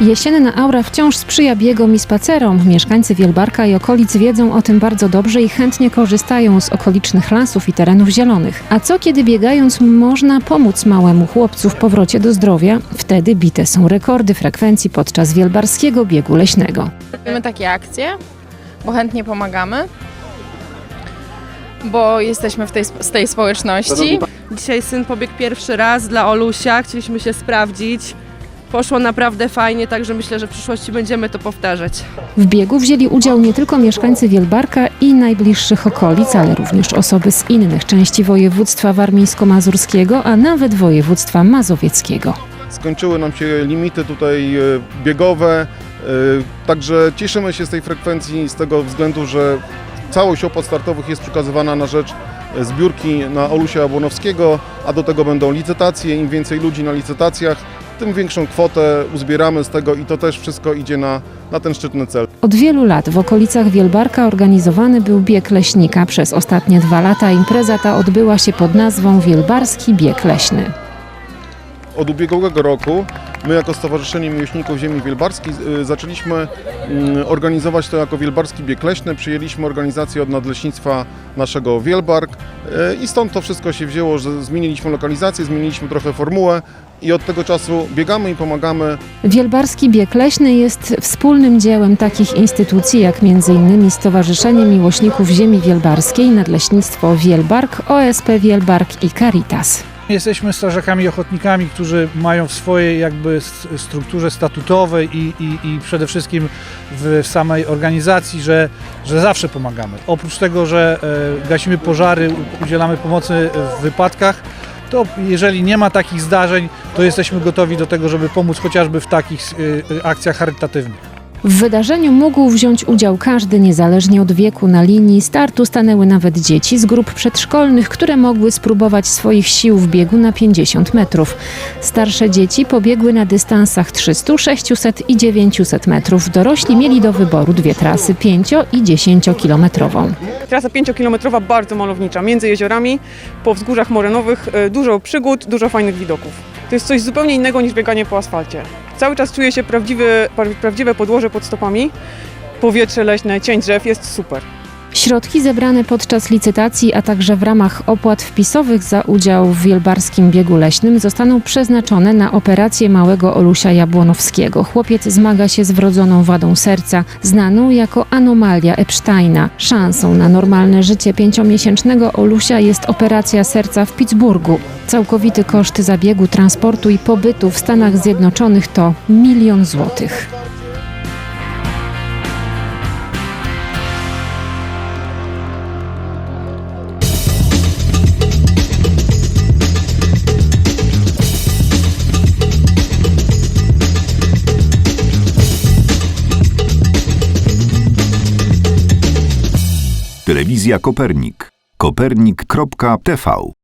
Jesienna aura wciąż sprzyja biegom i spacerom. Mieszkańcy Wielbarka i okolic wiedzą o tym bardzo dobrze i chętnie korzystają z okolicznych lasów i terenów zielonych. A co kiedy biegając można pomóc małemu chłopcu w powrocie do zdrowia? Wtedy bite są rekordy frekwencji podczas wielbarskiego biegu leśnego. Robimy takie akcje, bo chętnie pomagamy, bo jesteśmy w tej, z tej społeczności. Dzisiaj syn pobiegł pierwszy raz dla Olusia, chcieliśmy się sprawdzić. Poszło naprawdę fajnie, także myślę, że w przyszłości będziemy to powtarzać. W biegu wzięli udział nie tylko mieszkańcy Wielbarka i najbliższych okolic, ale również osoby z innych części województwa warmińsko-mazurskiego, a nawet województwa mazowieckiego. skończyły nam się limity tutaj e, biegowe, e, także cieszymy się z tej frekwencji z tego względu, że całość opłat startowych jest przekazywana na rzecz e, zbiórki na Olusia Jabłonowskiego, a do tego będą licytacje. Im więcej ludzi na licytacjach, tym większą kwotę uzbieramy z tego i to też wszystko idzie na, na ten szczytny cel. Od wielu lat w okolicach Wielbarka organizowany był bieg leśnika. Przez ostatnie dwa lata impreza ta odbyła się pod nazwą Wielbarski Bieg Leśny. Od ubiegłego roku my jako Stowarzyszenie Miłośników Ziemi Wielbarskiej y, zaczęliśmy mm, organizować to jako Wielbarski Bieg Leśny. Przyjęliśmy organizację od Nadleśnictwa naszego Wielbark y, i stąd to wszystko się wzięło, że zmieniliśmy lokalizację, zmieniliśmy trochę formułę i od tego czasu biegamy i pomagamy Wielbarski Bieg Leśny jest wspólnym dziełem takich instytucji jak m.in. Stowarzyszenie Miłośników Ziemi Wielbarskiej, Nadleśnictwo Wielbark, OSP Wielbark i Caritas. Jesteśmy strażakami ochotnikami, którzy mają w swojej jakby strukturze statutowej i, i, i przede wszystkim w samej organizacji, że, że zawsze pomagamy. Oprócz tego, że e, gasimy pożary, udzielamy pomocy w wypadkach, to jeżeli nie ma takich zdarzeń, to jesteśmy gotowi do tego, żeby pomóc chociażby w takich e, e, akcjach charytatywnych. W wydarzeniu mógł wziąć udział każdy, niezależnie od wieku. Na linii startu stanęły nawet dzieci z grup przedszkolnych, które mogły spróbować swoich sił w biegu na 50 metrów. Starsze dzieci pobiegły na dystansach 300, 600 i 900 metrów. Dorośli mieli do wyboru dwie trasy 5 i 10 kilometrową. Trasa 5-kilometrowa, bardzo malownicza, między jeziorami, po wzgórzach morenowych, e, dużo przygód, dużo fajnych widoków. To jest coś zupełnie innego niż bieganie po asfalcie. Cały czas czuje się prawdziwy, pra- prawdziwe podłoże pod stopami, powietrze leśne, cień drzew, jest super. Środki zebrane podczas licytacji, a także w ramach opłat wpisowych za udział w Wielbarskim Biegu Leśnym zostaną przeznaczone na operację małego Olusia Jabłonowskiego. Chłopiec zmaga się z wrodzoną wadą serca, znaną jako anomalia Epsteina. Szansą na normalne życie pięciomiesięcznego Olusia jest operacja serca w Pittsburghu. Całkowity koszt zabiegu, transportu i pobytu w Stanach Zjednoczonych to milion złotych. Telewizja Kopernik. Kopernik.tv